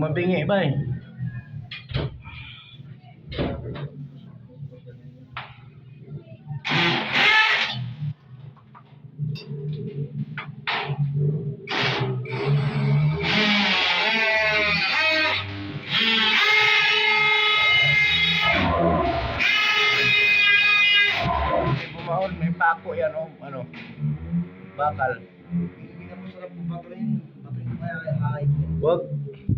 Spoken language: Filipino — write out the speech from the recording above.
Mabingi ba eh. May pako yan oh, ano. Bakal. Hindi na masarap kung batuin. Batuin